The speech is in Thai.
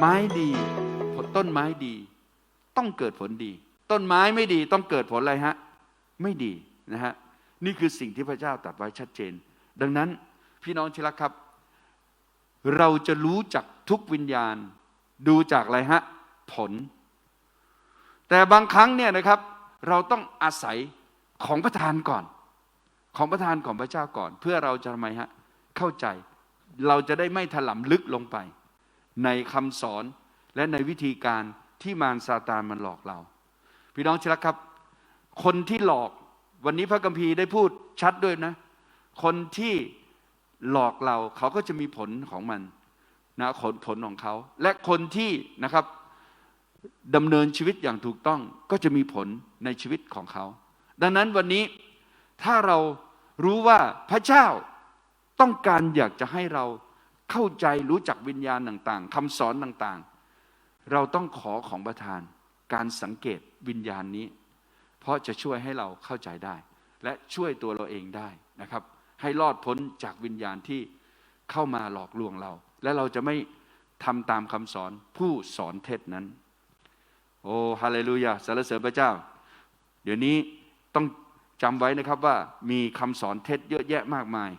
ไม้ดีผลต้นไม้ดี ต้องเกิดผลดี ต้นไม้ไม่ดีต้องเกิดผลอะไรฮะ ไม่ดีนะฮะนี่คือสิ่งที่พระเจ้าตรัสไว้ชัดเจน ดังนั้นพี่น้องที่รักครับ เราจะรู้จักทุกวิญญาณ ดูจากอะไรฮะ ผล แต่บางครั้งเนี่ยนะครับ เราต้องอาศัยของประทานก่อน ของประทานของพระเจ้าก่อน เพื่อเราจะทำไมฮะเข้าใจ เราจะได้ไม่ถลำลึกลงไป ในคำสอนและในวิธีการที่มารซาตานมันหลอกเรา พี่น้องที่รักครับ คนที่หลอกวันนี้พระคัมภีร์ได้พูดชัดด้วยนะ คนที่หลอกเราเขาก็จะมีผลของมันนะผลผลของเขา และคนที่นะครับดำเนินชีวิตอย่างถูกต้องก็จะมีผลในชีวิตของเขา ดังนั้นวันนี้ถ้าเรารู้ว่าพระเจ้าต้องการอยากจะให้เรา เข้าใจรู้จักวิญญาณต่างๆคำสอนต่างๆ เราต้องขอของประทาน การสังเกตวิญญาณนี้ เพราะจะช่วยให้เราเข้าใจได้ และช่วยตัวเราเองได้นะครับ ให้รอดพ้นจากวิญญาณที่เข้ามาหลอกลวงเรา และเราจะไม่ทำตามคำสอนผู้สอนเท็จนั้น โอ้ฮาเลลูยาสรรเสริญพระเจ้า เดี๋ยวนี้ต้องจำไว้นะครับว่ามีคำสอนเท็จเยอะแยะมากมาย